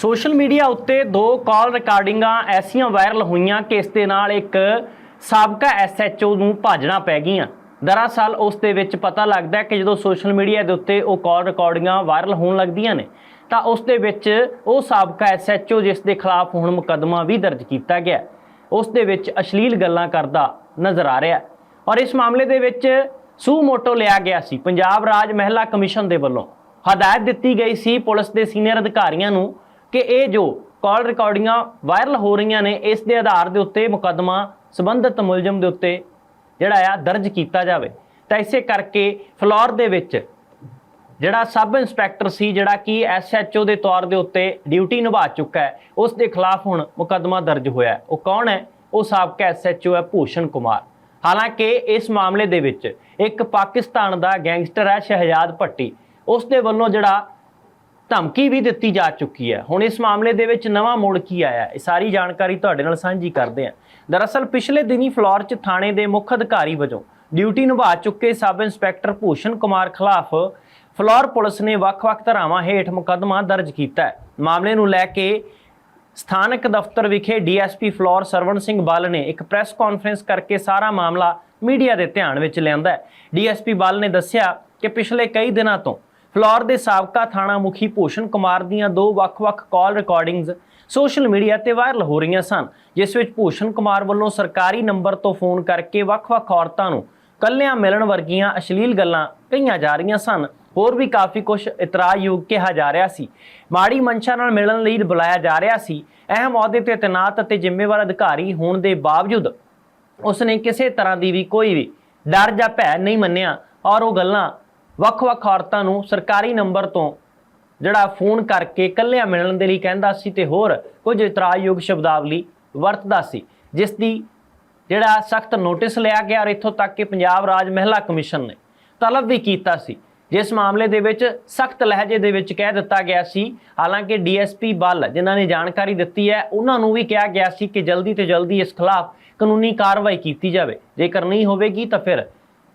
Social media ਉੱਤੇ ਦੋ ਕਾਲ ਰਿਕਾਰਡਿੰਗਾਂ ਐਸੀਆਂ ਵਾਇਰਲ ਹੋਈਆਂ ਕਿ ਇਸ ਦੇ ਨਾਲ ਇੱਕ ਸਾਬਕਾ ਐਸਐਚਓ ਨੂੰ ਭਾਜਣਾ ਪੈ ਗਈਆਂ। ਦਰਅਸਲ, ਉਸ ਦੇ ਵਿੱਚ ਪਤਾ ਲੱਗਦਾ ਕਿ ਜਦੋਂ ਸੋਸ਼ਲ ਮੀਡੀਆ ਦੇ ਉੱਤੇ ਉਹ ਕਾਲ ਰਿਕਾਰਡਿੰਗਾਂ ਵਾਇਰਲ ਹੋਣ ਲੱਗਦੀਆਂ ਨੇ, ਤਾਂ ਉਸ ਦੇ ਵਿੱਚ ਉਹ ਸਾਬਕਾ ਐਸਐਚਓ ਜਿਸ ਦੇ ਖਿਲਾਫ ਹੁਣ ਮੁਕੱਦਮਾ ਵੀ ਦਰਜ ਕੀਤਾ ਗਿਆ ਉਸ ਦੇ ਵਿੱਚ ਅਸ਼ਲੀਲ ਗੱਲਾਂ ਕਰਦਾ ਨਜ਼ਰ ਆ ਰਿਹਾ ਔਰ ਇਸ ਮਾਮਲੇ ਦੇ ਵਿੱਚ ਸੂ ਮੋਟੋ ਲਿਆ ਗਿਆ ਸੀ। ਪੰਜਾਬ ਰਾਜ ਮਹਿਲਾ ਕਮਿਸ਼ਨ ਦੇ ਵੱਲੋਂ ਹਦਾਇਤ ਦਿੱਤੀ ਗਈ ਸੀ। ਪੁਲਿਸ ਦੇ ਸੀਨੀਅਰ ਅਧਿਕਾਰੀਆਂ ਨੂੰ ਕਿ ਇਹ ਜੋ ਕਾਲ ਰਿਕਾਰਡਿੰਗਾਂ ਵਾਇਰਲ ਹੋ ਰਹੀਆਂ ਨੇ, ਇਸ ਦੇ ਆਧਾਰ ਦੇ ਉੱਤੇ ਮੁਕੱਦਮਾ ਸੰਬੰਧਿਤ ਮੁਲਜ਼ਮ ਦੇ ਉੱਤੇ ਜਿਹੜਾ ਆ ਦਰਜ ਕੀਤਾ ਜਾਵੇ। ਤਾਂ ਇਸੇ ਕਰਕੇ ਫਲੋਰ ਦੇ ਵਿੱਚ ਜਿਹੜਾ ਸਬ ਇੰਸਪੈਕਟਰ ਸੀ, ਜਿਹੜਾ ਕਿ ਐਸਐਚਓ ਦੇ ਤੌਰ ਦੇ ਉੱਤੇ ਡਿਊਟੀ ਨਿਭਾ ਚੁੱਕਾ ਹੈ, ਉਸ ਦੇ ਖਿਲਾਫ ਹੁਣ ਮੁਕੱਦਮਾ ਦਰਜ ਹੋਇਆ ਹੈ। ਉਹ ਕੌਣ ਹੈ? ਉਹ ਸਾਬਕਾ ਐਸਐਚਓ ਹੈ ਭੂਸ਼ਣ ਕੁਮਾਰ। ਹਾਲਾਂਕਿ ਇਸ ਮਾਮਲੇ ਦੇ ਵਿੱਚ ਇੱਕ ਪਾਕਿਸਤਾਨ ਦਾ ਗੈਂਗਸਟਰ ਹੈ, ਸ਼ਹਿਜਾਦ ਭੱਟੀ। ਉਸ ਦੇ ਵੱਲੋਂ ਜਿਹੜਾ ਧਮਕੀ ਵੀ ਦਿੱਤੀ ਜਾ ਚੁੱਕੀ ਹੈ। ਹੁਣ ਇਸ ਮਾਮਲੇ ਦੇ ਵਿੱਚ ਨਵਾਂ ਮੋੜ ਕੀ ਆਇਆ ਇਹ ਸਾਰੀ ਜਾਣਕਾਰੀ ਤੁਹਾਡੇ ਨਾਲ ਸਾਂਝੀ ਕਰਦੇ ਹਾਂ। ਦਰਅਸਲ ਪਿਛਲੇ ਦਿਨੀ ਫਲੋਰ 'ਚ ਥਾਣੇ ਦੇ ਮੁੱਖ ਅਧਿਕਾਰੀ ਵਜੋਂ ਡਿਊਟੀ ਨਿਭਾ ਚੁੱਕੇ ਸਬ ਇੰਸਪੈਕਟਰ ਭੂਸ਼ਣ ਕੁਮਾਰ ਖਿਲਾਫ ਫਲੋਰ ਪੁਲਿਸ ਨੇ ਵੱਖ-ਵੱਖ ਧਾਰਾਵਾਂ ਹੇਠ ਮੁਕੱਦਮਾ ਦਰਜ ਕੀਤਾ ਹੈ। ਮਾਮਲੇ ਨੂੰ ਲੈ ਕੇ ਸਥਾਨਕ ਦਫ਼ਤਰ ਵਿਖੇ ਡੀਐਸਪੀ ਫਲੋਰ ਸਰਵਣ ਸਿੰਘ ਬੱਲ ਨੇ ਇੱਕ ਪ੍ਰੈਸ ਕਾਨਫਰੰਸ ਕਰਕੇ ਸਾਰਾ ਮਾਮਲਾ ਮੀਡੀਆ ਦੇ ਧਿਆਨ ਵਿੱਚ ਲਿਆਂਦਾ ਹੈ। ਡੀਐਸਪੀ ਬੱਲ ਨੇ ਦੱਸਿਆ ਕਿ ਪਿਛਲੇ ਕਈ ਦਿਨਾਂ ਤੋਂ ਫਲੋਰ ਦੇ ਸਾਬਕਾ ਥਾਣਾ ਮੁਖੀ ਭੂਸ਼ਣ ਕੁਮਾਰ ਦੀਆਂ ਦੋ ਵੱਖ-ਵੱਖ ਕਾਲ ਰਿਕਾਰਡਿੰਗਸ ਸੋਸ਼ਲ ਮੀਡੀਆ ਤੇ ਵਾਇਰਲ ਹੋ ਰਹੀਆਂ ਸਨ, ਜਿਸ ਵਿੱਚ ਭੂਸ਼ਣ ਕੁਮਾਰ ਵੱਲੋਂ ਸਰਕਾਰੀ ਨੰਬਰ ਤੋਂ ਫੋਨ ਕਰਕੇ ਵੱਖ-ਵੱਖ ਔਰਤਾਂ ਨੂੰ ਕੱਲਿਆਂ ਮਿਲਣ ਵਰਗੀਆਂ ਅਸ਼ਲੀਲ ਗੱਲਾਂ ਕਹੀਆਂ ਜਾ ਰਹੀਆਂ ਸਨ। ਹੋਰ ਵੀ ਕਾਫੀ ਕੁਝ ਇਤਰਾਜ਼ਯੋਗ ਕਿਹਾ ਜਾ ਰਿਹਾ ਸੀ। ਮਾੜੀ ਮਨਸ਼ਾ ਨਾਲ ਮਿਲਣ ਲਈ ਬੁਲਾਇਆ ਜਾ ਰਿਹਾ ਸੀ। ਅਹਿਮ ਅਹੁਦੇ ਤੇ ਤੈਨਾਤ ਅਤੇ ਜ਼ਿੰਮੇਵਾਰ ਅਧਿਕਾਰੀ ਹੋਣ ਦੇ ਬਾਵਜੂਦ ਉਸਨੇ ਕਿਸੇ ਤਰ੍ਹਾਂ ਦੀ ਵੀ ਕੋਈ ਵੀ ਡਰ ਜਾਂ ਭੈ ਨਹੀਂ ਮੰਨਿਆ ਔਰ ਉਹ ਗੱਲਾਂ ਵੱਖ-ਵੱਖ ਔਰਤਾਂ ਨੂੰ ਸਰਕਾਰੀ ਨੰਬਰ ਤੋਂ ਜਿਹੜਾ ਫੋਨ ਕਰਕੇ ਇਕੱਲਿਆਂ ਮਿਲਣ ਦੇ ਲਈ ਕਹਿੰਦਾ ਸੀ ਤੇ ਹੋਰ ਕੁਝ ਇਤਰਾਜ਼ਯੋਗ ਸ਼ਬਦਾਵਲੀ ਵਰਤਦਾ ਸੀ, ਜਿਸ ਦੀ ਜਿਹੜਾ ਸਖਤ ਨੋਟਿਸ ਲਿਆ ਗਿਆ ਔਰ ਇੱਥੋਂ ਤੱਕ ਕਿ ਪੰਜਾਬ ਰਾਜ ਮਹਿਲਾ ਕਮਿਸ਼ਨ ਨੇ ਤਲਬ ਵੀ ਕੀਤਾ ਸੀ। ਜਿਸ ਮਾਮਲੇ ਦੇ ਵਿੱਚ ਸਖਤ ਲਹਿਜੇ ਦੇ ਵਿੱਚ ਕਹਿ ਦਿੱਤਾ ਗਿਆ ਸੀ, ਹਾਲਾਂਕਿ ਡੀਐਸਪੀ ਬੱਲ, ਜਿਨ੍ਹਾਂ ਨੇ ਜਾਣਕਾਰੀ ਦਿੱਤੀ ਹੈ, ਉਹਨਾਂ ਨੂੰ ਵੀ ਕਿਹਾ ਗਿਆ ਸੀ ਕਿ ਜਲਦੀ ਤੋਂ ਜਲਦੀ ਇਸ ਖਿਲਾਫ ਕਾਨੂੰਨੀ ਕਾਰਵਾਈ ਕੀਤੀ ਜਾਵੇ। ਜੇਕਰ ਨਹੀਂ ਹੋਵੇਗੀ ਤਾਂ ਫਿਰ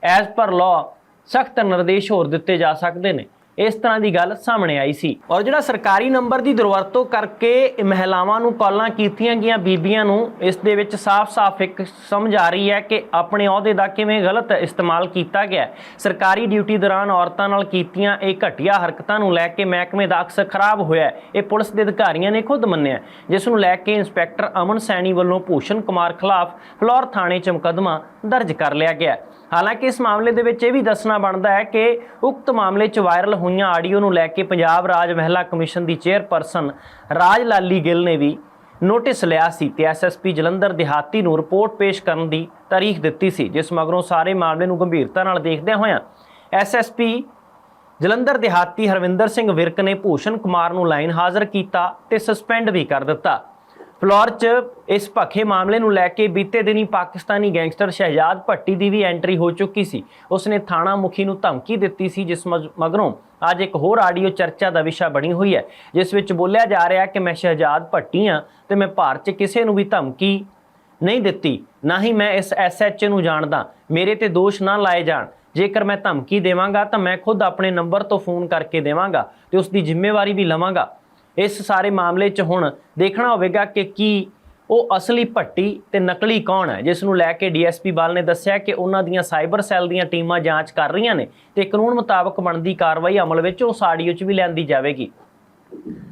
ਐਜ਼ ਪਰ ਲਾਅ ਸਖਤ ਨਿਰਦੇਸ਼ ਹੋਰ ਦਿੱਤੇ ਜਾ ਸਕਦੇ ਨੇ। ਇਸ ਤਰ੍ਹਾਂ ਦੀ ਗੱਲ ਸਾਹਮਣੇ ਆਈ ਸੀ। ਔਰ ਜਿਹੜਾ ਸਰਕਾਰੀ ਨੰਬਰ ਦੀ ਦੁਰਵਰਤੋਂ ਕਰਕੇ ਮਹਿਲਾਵਾਂ ਨੂੰ ਕਾਲਾਂ ਕੀਤੀਆਂ ਗਈਆਂ ਬੀਬੀਆਂ ਨੂੰ, ਇਸ ਦੇ ਵਿੱਚ ਸਾਫ਼-ਸਾਫ਼ ਇੱਕ ਸਮਝ ਆ ਰਹੀ ਹੈ ਕਿ ਆਪਣੇ ਅਹੁਦੇ ਦਾ ਕਿਵੇਂ ਗਲਤ ਇਸਤੇਮਾਲ ਕੀਤਾ ਗਿਆ ਸਰਕਾਰੀ ਡਿਊਟੀ ਦੌਰਾਨ ਔਰਤਾਂ ਨਾਲ ਕੀਤੀਆਂ ਇਹ ਘਟੀਆ ਹਰਕਤਾਂ ਨੂੰ ਲੈ ਕੇ ਮਹਿਕਮੇ ਦਾ ਅਕਸ ਖਰਾਬ ਹੋਇਆ ਇਹ ਪੁਲਿਸ ਦੇ ਅਧਿਕਾਰੀਆਂ ਨੇ ਖੁਦ ਮੰਨਿਆ ਜਿਸ ਨੂੰ ਲੈ ਕੇ ਇੰਸਪੈਕਟਰ ਅਮਨ ਸੈਣੀ ਵੱਲੋਂ ਭੂਸ਼ਣ ਕੁਮਾਰ ਖਿਲਾਫ ਫਲੋਰ ਥਾਣੇ 'ਚ ਮੁਕੱਦਮਾ ਦਰਜ ਕਰ ਲਿਆ ਗਿਆ ਹਾਲਾਂਕਿ ਇਸ ਮਾਮਲੇ ਦੇ ਵਿੱਚ ਇਹ ਵੀ ਦੱਸਣਾ ਬਣਦਾ ਹੈ ਕਿ ਉਕਤ ਮਾਮਲੇ 'ਚ ਵਾਇਰਲ ਹੋਈਆਂ ਆਡੀਓ ਨੂੰ ਲੈ ਕੇ ਪੰਜਾਬ ਰਾਜ ਮਹਿਲਾ ਕਮਿਸ਼ਨ ਦੀ ਚੇਅਰਪਰਸਨ ਰਾਜ ਲਾਲੀ ਗਿੱਲ ਨੇ ਵੀ ਨੋਟਿਸ ਲਿਆ ਸੀ ਤੇ ਐਸਐਸਪੀ ਜਲੰਧਰ ਦਿਹਾਤੀ ਨੂੰ ਰਿਪੋਰਟ ਪੇਸ਼ ਕਰਨ ਦੀ ਤਾਰੀਖ ਦਿੱਤੀ ਸੀ, ਜਿਸ ਮਗਰੋਂ ਸਾਰੇ ਮਾਮਲੇ ਨੂੰ ਗੰਭੀਰਤਾ ਨਾਲ ਦੇਖਦਿਆਂ ਹੋਇਆਂ ਐਸਐਸਪੀ ਜਲੰਧਰ ਦਿਹਾਤੀ ਹਰਵਿੰਦਰ ਸਿੰਘ ਵਿਰਕ ਨੇ ਭੂਸ਼ਣ ਕੁਮਾਰ ਨੂੰ ਲਾਈਨ ਹਾਜ਼ਰ ਕੀਤਾ ਤੇ ਸਸਪੈਂਡ ਵੀ ਕਰ ਦਿੱਤਾ। ਫਲੋਰ 'ਚ ਇਸ ਭਖੇ ਮਾਮਲੇ ਨੂੰ ਲੈ ਕੇ ਬੀਤੇ ਦਿਨੀ ਪਾਕਿਸਤਾਨੀ ਗੈਂਗਸਟਰ ਸ਼ਹਿਜਾਦ ਭੱਟੀ ਦੀ ਵੀ ਐਂਟਰੀ ਹੋ ਚੁੱਕੀ ਸੀ। ਉਸਨੇ ਥਾਣਾ ਮੁਖੀ ਨੂੰ ਧਮਕੀ ਦਿੱਤੀ ਸੀ, ਜਿਸ ਮਜ- ਮਗਰੋਂ ਅੱਜ ਇੱਕ ਹੋਰ ਆਡੀਓ ਚਰਚਾ ਦਾ ਵਿਸ਼ਾ ਬਣੀ ਹੋਈ ਹੈ, ਜਿਸ ਵਿੱਚ ਬੋਲਿਆ ਜਾ ਰਿਹਾ ਕਿ ਮੈਂ ਸ਼ਹਿਜਾਦ ਭੱਟੀ ਹਾਂ ਤੇ ਮੈਂ ਭਾਰਤ 'ਚ ਕਿਸੇ ਨੂੰ ਵੀ ਧਮਕੀ ਨਹੀਂ ਦਿੱਤੀ, ਨਾ ਹੀ ਮੈਂ ਇਸ ਐਸਐਚ ਨੂੰ ਜਾਣਦਾ। ਮੇਰੇ ਤੇ ਦੋਸ਼ ਨਾ ਲਾਏ ਜਾਣ। ਜੇਕਰ ਮੈਂ ਧਮਕੀ ਦੇਵਾਂਗਾ ਤਾਂ ਮੈਂ ਖੁਦ ਆਪਣੇ ਨੰਬਰ ਤੋਂ ਫੋਨ ਕਰਕੇ ਦੇਵਾਂਗਾ ਤੇ ਉਸ ਦੀ ਜ਼ਿੰਮੇਵਾਰੀ ਵੀ ਲਵਾਂਗਾ। ਇਸ ਸਾਰੇ ਮਾਮਲੇ 'ਚ ਹੁਣ ਦੇਖਣਾ ਹੋਵੇਗਾ ਕਿ ਕੀ ਉਹ ਅਸਲੀ ਭੱਟੀ ਤੇ ਨਕਲੀ ਕੌਣ ਹੈ, ਜਿਸ ਨੂੰ ਲੈ ਕੇ ਡੀਐਸਪੀ ਬਾਲ ਨੇ ਦੱਸਿਆ ਕਿ ਉਹਨਾਂ ਦੀਆਂ ਸਾਈਬਰ ਸੈੱਲ ਦੀਆਂ ਟੀਮਾਂ ਜਾਂਚ ਕਰ ਰਹੀਆਂ ਨੇ ਤੇ ਕਾਨੂੰਨ ਮੁਤਾਬਕ ਬਣਦੀ ਕਾਰਵਾਈ ਅਮਲ ਵਿੱਚ ਉਸ ਆਡੀਓ 'ਚ ਵੀ ਲੈਂਦੀ ਜਾਵੇਗੀ।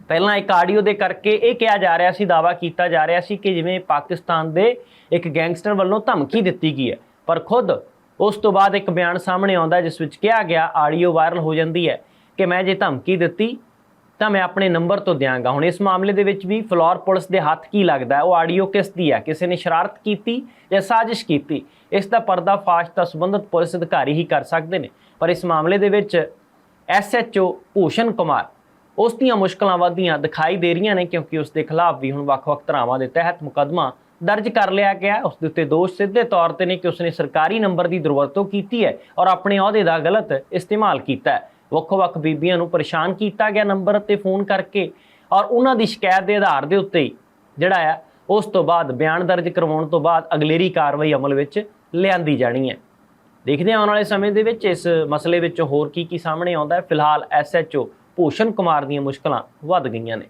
ਪਹਿਲਾਂ ਇੱਕ ਆਡੀਓ ਦੇ ਕਰਕੇ ਇਹ ਕਿਹਾ ਜਾ ਰਿਹਾ ਸੀ ਦਾਵਾ ਕੀਤਾ ਜਾ ਰਿਹਾ ਸੀ ਕਿ ਜਿਵੇਂ ਪਾਕਿਸਤਾਨ ਦੇ ਇੱਕ ਗੈਂਗਸਟਰ ਵੱਲੋਂ ਧਮਕੀ ਦਿੱਤੀ ਗਈ ਹੈ, ਪਰ ਖੁਦ ਉਸ ਤੋਂ ਬਾਅਦ ਇੱਕ ਬਿਆਨ ਸਾਹਮਣੇ ਆਉਂਦਾ ਜਿਸ ਵਿੱਚ ਕਿਹਾ ਗਿਆ, ਆਡੀਓ ਵਾਇਰਲ ਹੋ ਜਾਂਦੀ ਹੈ ਕਿ ਮੈਂ ਜੇ ਧਮਕੀ ਦਿੱਤੀ ਤਾਂ ਮੈਂ ਆਪਣੇ ਨੰਬਰ ਤੋਂ ਦਿਆਂਗਾ। ਹੁਣ ਇਸ ਮਾਮਲੇ ਦੇ ਵਿੱਚ ਵੀ ਫਲੋਰ ਪੁਲਿਸ ਦੇ ਹੱਥ ਕੀ ਲੱਗਦਾ ਉਹ ਆਡੀਓ ਕਿਸ ਦੀ ਹੈ? ਕਿਸੇ ਨੇ ਸ਼ਰਾਰਤ ਕੀਤੀ ਜਾਂ ਸਾਜ਼ਿਸ਼ ਕੀਤੀ? ਇਸ ਦਾ ਪਰਦਾਫਾਸ਼ ਤਾਂ ਸੰਬੰਧਿਤ ਪੁਲਿਸ ਅਧਿਕਾਰੀ ਹੀ ਕਰ ਸਕਦੇ ਨੇ। ਪਰ ਇਸ ਮਾਮਲੇ ਦੇ ਵਿੱਚ ਐਸਐਚਓ ਭੂਸ਼ਣ ਕੁਮਾਰ ਉਸ ਦੀਆਂ ਮੁਸ਼ਕਲਾਂ ਵਧਦੀਆਂ ਦਿਖਾਈ ਦੇ ਰਹੀਆਂ ਨੇ ਕਿਉਂਕਿ ਉਸ ਦੇ ਖਿਲਾਫ ਵੀ ਹੁਣ ਵੱਖ-ਵੱਖ ਧਰਾਵਾਂ ਦੇ ਤਹਿਤ ਮੁਕੱਦਮਾ ਦਰਜ ਕਰ ਲਿਆ ਗਿਆ ਉਸ ਦੇ ਉੱਤੇ ਦੋਸ਼ ਸਿੱਧੇ ਤੌਰ ਤੇ ਨੇ ਕਿ ਉਸਨੇ ਸਰਕਾਰੀ ਨੰਬਰ ਦੀ ਦੁਰਵਰਤੋਂ ਕੀਤੀ ਹੈ ਔਰ ਆਪਣੇ ਅਹੁਦੇ ਦਾ ਗਲਤ ਇਸਤੇਮਾਲ ਕੀਤਾ ਹੈ। ਵੱਖ-ਵੱਖ ਬੀਬੀਆਂ ਨੂੰ ਪਰੇਸ਼ਾਨ ਕੀਤਾ ਗਿਆ ਨੰਬਰ ਤੇ ਫੋਨ ਕਰਕੇ ਔਰ ਉਹਨਾਂ ਦੀ ਸ਼ਿਕਾਇਤ ਦੇ ਆਧਾਰ ਦੇ ਉੱਤੇ ਜਿਹੜਾ ਆ, ਉਸ ਤੋਂ ਬਾਅਦ ਬਿਆਨ ਦਰਜ ਕਰਵਾਉਣ ਤੋਂ ਬਾਅਦ ਅਗਲੇਰੀ ਕਾਰਵਾਈ ਅਮਲ ਵਿੱਚ ਲਿਆਂਦੀ ਜਾਣੀ ਹੈ। ਦੇਖਦੇ ਹਾਂ ਆਉਣ ਵਾਲੇ ਸਮੇਂ ਦੇ ਵਿੱਚ ਇਸ ਮਸਲੇ ਵਿੱਚ ਹੋਰ ਕੀ ਕੀ ਸਾਹਮਣੇ ਆਉਂਦਾ ਹੈ। ਫਿਲਹਾਲ ਐਸਐਚਓ ਭੂਸ਼ਣ ਕੁਮਾਰ ਦੀਆਂ ਮੁਸ਼ਕਲਾਂ ਵੱਧ ਗਈਆਂ ਨੇ।